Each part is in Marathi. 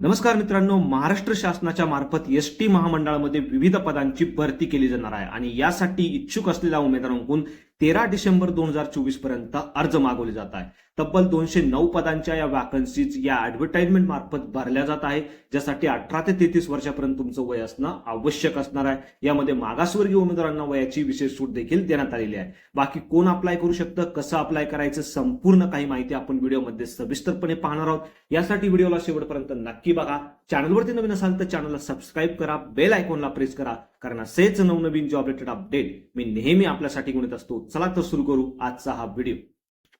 नमस्कार मित्रांनो महाराष्ट्र शासनाच्या मार्फत एस टी महामंडळामध्ये विविध पदांची भरती केली जाणार आहे. आणि यासाठी इच्छुक असलेल्या उमेदवारांकडून तेरा डिसेंबर दोन हजार चोवीसपर्यंत अर्ज मागवले जात आहे तब्बल दोनशे नऊ पदांच्या या वॅकन्सीज या ऍडव्हर्टाइजमेंट मार्फत भरल्या जात आहे ज्यासाठी अठरा ते तेहतीस वर्षापर्यंत तुमचं वय असणं आवश्यक असणार आहे. यामध्ये मागासवर्गीय उमेदवारांना वयाची विशेष सूट देखील देण्यात आलेली आहे. बाकी कोण अप्लाय करू शकतं कसं अप्लाय करायचं संपूर्ण काही माहिती आपण व्हिडिओमध्ये सविस्तरपणे पाहणार आहोत. यासाठी व्हिडिओला शेवटपर्यंत नक्की बघा. चॅनलवरती नवीन असाल तर चॅनलला सबस्क्राईब करा बेल आयकॉनला प्रेस करा कारण असेच नवनवीन जॉब रिलेटेड अपडेट मी नेहमी आपल्यासाठी गुणत असतो. चला तर सुरू करू आजचा हा व्हिडिओ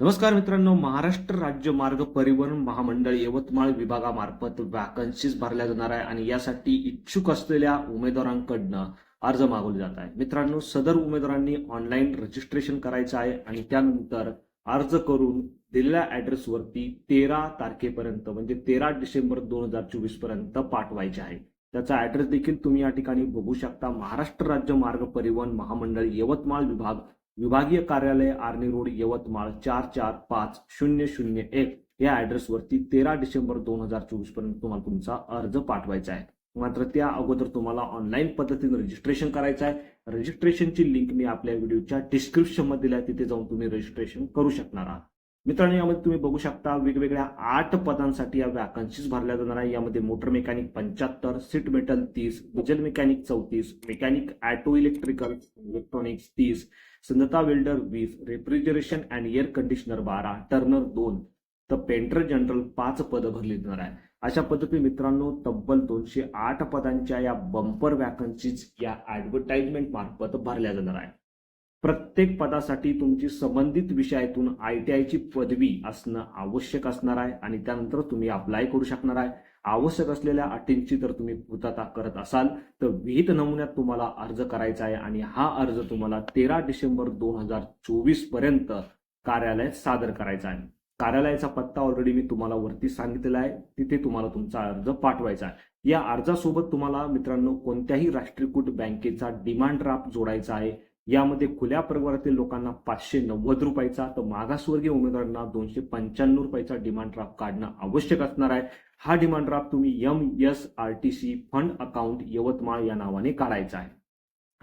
नमस्कार मित्रांनो महाराष्ट्र राज्य मार्ग परिवहन महामंडळ यवतमाळ विभागामार्फत वॅकन्सीज भरल्या जाणार आहे आणि यासाठी इच्छुक असलेल्या उमेदवारांकडनं अर्ज मागवले जात आहे मित्रांनो सदर उमेदवारांनी ऑनलाईन रजिस्ट्रेशन करायचं आहे आणि त्यानंतर अर्ज करून दिलेल्या ऍड्रेसवरती तेरा तारखेपर्यंत म्हणजे तेरा डिसेंबर दोन हजार चोवीसपर्यंत पाठवायचे आहे. त्याचा ऍड्रेस देखील तुम्ही या ठिकाणी बघू शकता. महाराष्ट्र राज्य मार्ग परिवहन महामंडळ यवतमाळ विभाग विभागीय कार्यालय आर्णी रोड यवतमाळ चार चार पाच शून्य शून्य एक. या ऍड्रेसवरती तेरा डिसेंबर दोन हजार चोवीसपर्यंत तुम्हाला तुमचा अर्ज पाठवायचा आहे. मात्र त्या अगोदर तुम्हाला ऑनलाईन पद्धतीने रजिस्ट्रेशन करायचं आहे. रजिस्ट्रेशनची लिंक मी आपल्या व्हिडिओच्या डिस्क्रिप्शनमध्ये दिली आहे. तिथे जाऊन तुम्ही रजिस्ट्रेशन करू शकणार आहात. मित्रांनो यामध्ये तुम्ही बघू शकता वेगवेगळ्या आठ पदांसाठी या वॅकन्सीज भरल्या जाणार आहे यामध्ये मोटर मेकॅनिक पंच्याहत्तर सीट मेटल तीस डिझेल मेकॅनिक चौतीस मेकॅनिक ॲटो इलेक्ट्रिकल इलेक्ट्रॉनिक्स तीस संदता वेल्डर वीस रेफ्रिजरेशन अँड एअर कंडिशनर बारा टर्नर दोन. तर पेंटर जनरल पाच पदं भरली जाणार आहे अशा पद्धतीने मित्रांनो तब्बल दोनशे आठ पदांच्या या बंपर वॅकन्सीज या ऍडव्हर्टाइजमेंट मार्फत भरल्या जाणार आहे प्रत्येक पदासाठी तुमची संबंधित विषयातून आय टी आयची पदवी असणं आवश्यक असणार आहे आणि त्यानंतर तुम्ही अप्लाय करू शकणार आहे. आवश्यक असलेल्या अटींची जर तुम्ही पूर्तता करत असाल तर विहित नमुन्यात तुम्हाला अर्ज करायचा आहे आणि हा अर्ज तुम्हाला तेरा डिसेंबर दोन हजार चोवीसपर्यंत कार्यालयात सादर करायचा आहे. कार्यालयाचा पत्ता ऑलरेडी मी तुम्हाला वरती सांगितलेला आहे. तिथे तुम्हाला तुमचा अर्ज पाठवायचा आहे. या अर्जासोबत तुम्हाला मित्रांनो कोणत्याही राष्ट्रीयकृत बँकेचा डिमांड ड्राफ्ट जोडायचा आहे. यामध्ये खुल्या प्रवर्गातील लोकांना पाचशे नव्वद रुपयाचा तर मागासवर्गीय उमेदवारांना दोनशे पंच्याण्णव रुपयाचा डिमांड ड्राफ्ट काढणं आवश्यक असणार आहे. हा डिमांड ड्राफ्ट तुम्ही M S R T C fund account Yavatmal या नावाने काढायचा आहे.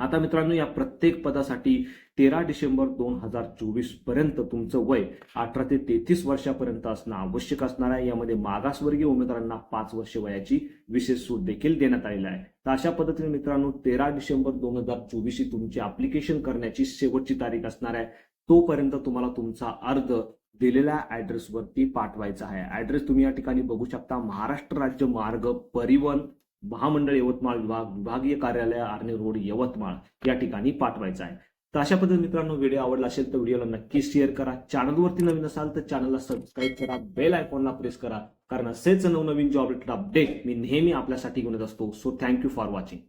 आता मित्रांनो या प्रत्येक पदासाठी तेरा डिसेंबर दोन हजार चोवीसपर्यंत तुमचं वय अठरा ते तेहतीस वर्षापर्यंत असणं आवश्यक असणार आहे. यामध्ये मागासवर्गीय उमेदवारांना पाच वर्ष वयाची विशेष सूट देखील देण्यात आलेली आहे. तर अशा पद्धतीने मित्रांनो तेरा डिसेंबर दोन हजार चोवीस ही तुमची अप्लिकेशन करण्याची शेवटची तारीख असणार आहे. तोपर्यंत तुम्हाला तुमचा अर्ज दिलेल्या ऍड्रेसवरती पाठवायचा आहे. ऍड्रेस तुम्ही या ठिकाणी बघू शकता. महाराष्ट्र राज्य मार्ग परिवहन महामंडळ यवतमाळ विभाग विभागीय कार्यालय आर्ने रोड यवतमाळ या ठिकाणी पाठवायचा आहे. तर अशा पद्धतीने मित्रांनो व्हिडिओ आवडला असेल तर व्हिडिओला नक्की शेअर करा. चॅनलवरती नवीन असाल तर चॅनलला सबस्क्राईब करा. बेल आयकॉनला प्रेस करा. कारण असेच नवनवीन जॉब रिलेटेड अपडेट मी नेहमी आपल्यासाठी घेऊन येत असतो. So thank you for watching